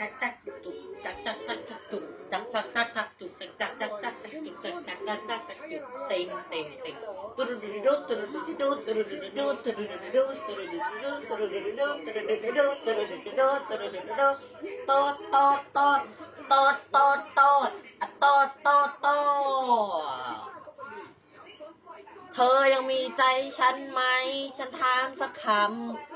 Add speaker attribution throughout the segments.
Speaker 1: จักจักจุกตักจักจักจุกตักจักจักจักตุกจักจักจักตักจักจุกจักตักจักจักจักตุกเต็งเต็งเต็งตุรุดุดุตุรุดุดุตุรุดุดุตุรุดุดุตุรุดุดุตุรุดุดุตุรุดุดุตุรุดุดุตุรุดุดุตอดตอดตอดตอดตอดตอดตอดตอดตอดเธอยังมีใจฉันไหม ฉันถามสักคำ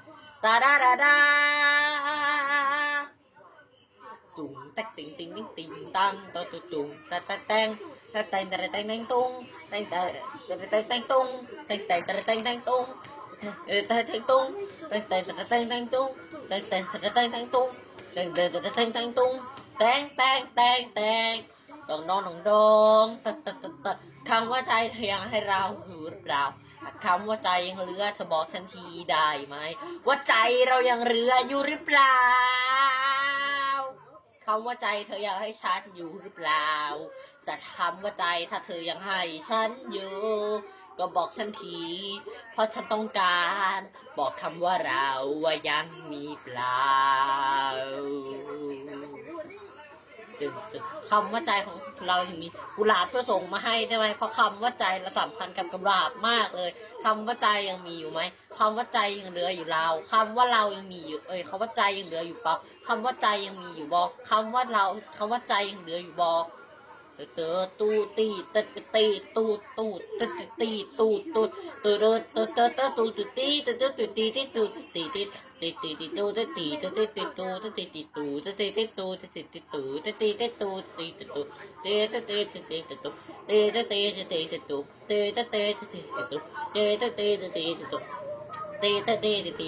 Speaker 1: ตาดาดาดาตุงตักติงติงติงติงตังตตุตุงตะตะแตงตะแตงตะแตงแตงตุงแตงตะแตงแตงตุงแตงแตงตะแตงแตงตุงแตงแตงตุงแตงแตงตะแตงแตงตุงแตงแตงตะแตงแตงตุงแตงแตงตะแตงแตงตุงแตงแตงแตงแตงตองนองนองดตงตะตะตะตะคำว่าใจเทียงให้เราหรือเรา คำว่าใจยังเรือเธอบอกทันทีได้ไหมว่าใจเรายังเรืออยู่หรือเปล่าคำว่าใจเธอยังให้ฉันอยู่หรือเปล่า แต่คำว่าใจถ้าเธอยังให้ฉันอยู่ ก็บอกฉันที เพราะฉันต้องการ บอกคำว่าเราว่ายังมีเปล่า คำว่าใจของเราอย่างนี้กุหลาบเพื่อส่งมาให้ได้ไหมเพราะคำว่าใจเราสำคัญกับกุหลาบมากเลยคำว่าใจยังมีอยู่ไหมคำว่าใจยังเหลืออยู่เราคำว่าเรายังมีอยู่ เอ้ยคำว่าใจยังเหลืออยู่ปะคำว่าใจยังมีอยู่บอคำว่าเราคำว่าใจยังเหลืออยู่บอ เตอตูตีตะตีตูตูตะตีตูตูตะเรตะตะตะตูตูตีตะตะตูตีตีตูตีตีตีตีตีตีตูตะตีตะตีตีตูตะตีตีตูตะตีตีตูตะตีตีตูตะตีตีตูตีตะตูเตตะเตตะเตตะตูเตตะเตตะเตตะตูเตตะเตตะเตตะตูเตตะเตตะเตตะตูเตตะเตตะเตตะตู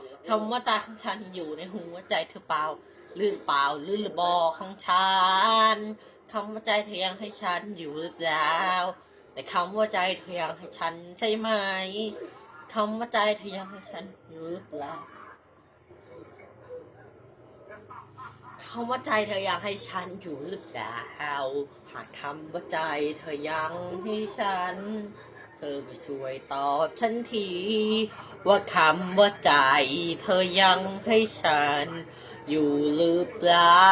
Speaker 1: คำว่าใจของฉันอยู่ในหัวใจเธอเปล่าหรือเปล่าลืมหรือบอของฉันคำว่าใจเธอยังให้ฉันอยู่หรือเปล่าแต่คำว่าใจเธอยังให้ฉันใช่ไหมคำว่าใจเธอยังให้ฉันอยู่หรือเปล่าคำว่าใจเธอยังให้ฉันอยู่หรือเปล่าหากคำว่าใจเธอยังให้ฉัน เธอก็ช่วยตอบฉันที ว่าคำว่าใจ เธอยังให้ฉัน อยู่หรือเปล่า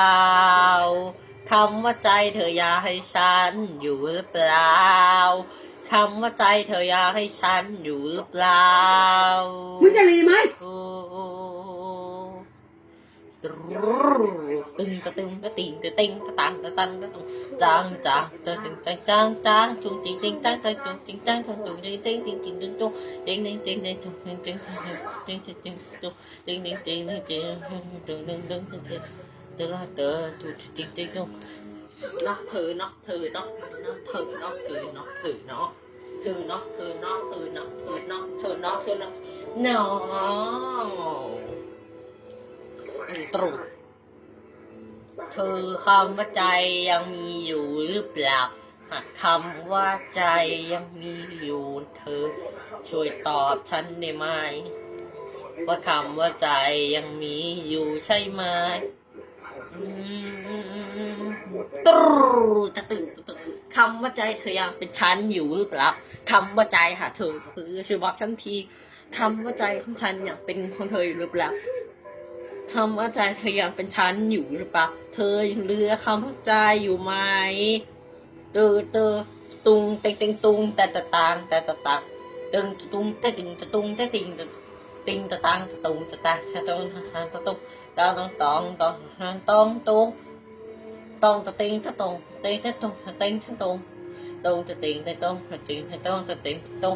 Speaker 1: คำว่าใจเธออยากให้ฉัน อยู่หรือเปล่าคำว่าใจเธออยากให้ฉันอยู่หรือเปล่า
Speaker 2: มึงจะรีไหม
Speaker 1: ตึงตะตึงตะติงตะติงตะตังตะตังตะตุงจางจางตะตึงจังจางจางจุงจิงจิงจังจังจุงจิงจังจุงจุงจิงจิงจิงจิงจิงจุงจิงจิงจิงจิงจุงจิงจิงจิงจิงจิงจุงจิงจิงจิงจิงจิงจุงจิงจิงจิงจิงตอเตอจุงจิงจิงจุงนอกเธอนอกเธอนอกนอกเธอนอกเธอนอกเธอนอกเธอนอกเธอนอกเธอนอกเธอนอกเธอนอกเธอน อก no ตรงเธอคำว่าใจยังมีอยู่หรือเปล่าหากคำว่าใจยังมีอยู่ เธอ ช่วยตอบฉันได้ไหม ว่าคำว่าใจยังมีอยู่ใช่ไหมอืมตรูจะตื่นตื่นคำว่าใจเธอยังเป็นฉันอยู่หรือเปล่าคำว่าใจหาเธอคือช่วยบอกฉันทีคำว่าใจของฉันยังเป็นของเธออยู่หรือเปล่า คำว่าใจเธอยังเป็นฉันอยู่หรือเปล่า เธอยังเลือคำว่าใจอยู่ไหมเตอเตอตุงเต็งเต็งตุงแต่ตะตางแต่ตะตางตึงตุงแต่ติงตะตุงแต่ติงตะติงตะตังตะตุงตะตาชะตุงหาตะตุงตองตองตองตองตองตุงตองตะติงตะตงติงตะตุงตะติงตะตุงตะตงตะติงตะตง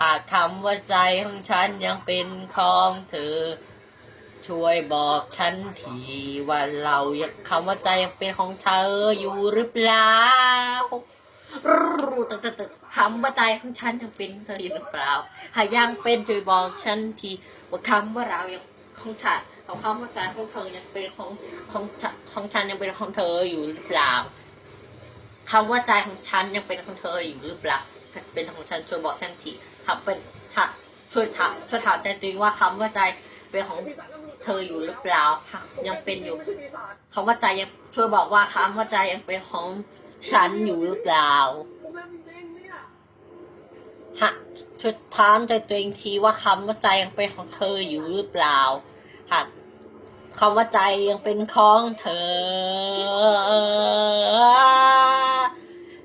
Speaker 1: หากคำว่าใจของฉันยังเป็นของเธอ ช่วยบอกฉันทีว่าเรายังคำว่าใจยังเป็นของเธออยู่หรือเปล่าตึกตึกตึกคำว่าใจของฉันยังเป็นเธออยู่หรือเปล่า หากยังเป็นช่วยบอกฉันทีว่าคำว่าเรายังของฉันเอาคำว่าใจของเธอยังเป็นของของของฉันยังเป็นของเธออยู่หรือเปล่าคำว่าใจของฉันยังเป็นของเธออยู่หรือเปล่าเป็นของฉันช่วยบอกฉันที ถ้าเป็นถาช่วยถามช่วยถามใจตัวเองว่าคำว่าใจเป็นของเธออยู่หรือเปล่าหากยังเป็นอยู่คำว่าใจยังช่วยบอกว่าคำว่าใจยังเป็นของฉันอยู่หรือเปล่าฮะช่วยถามใจตัวเองทีว่าคำว่าใจยังเป็นของเธออยู่หรือเปล่าหากคำว่าใจยังเป็นของเธอ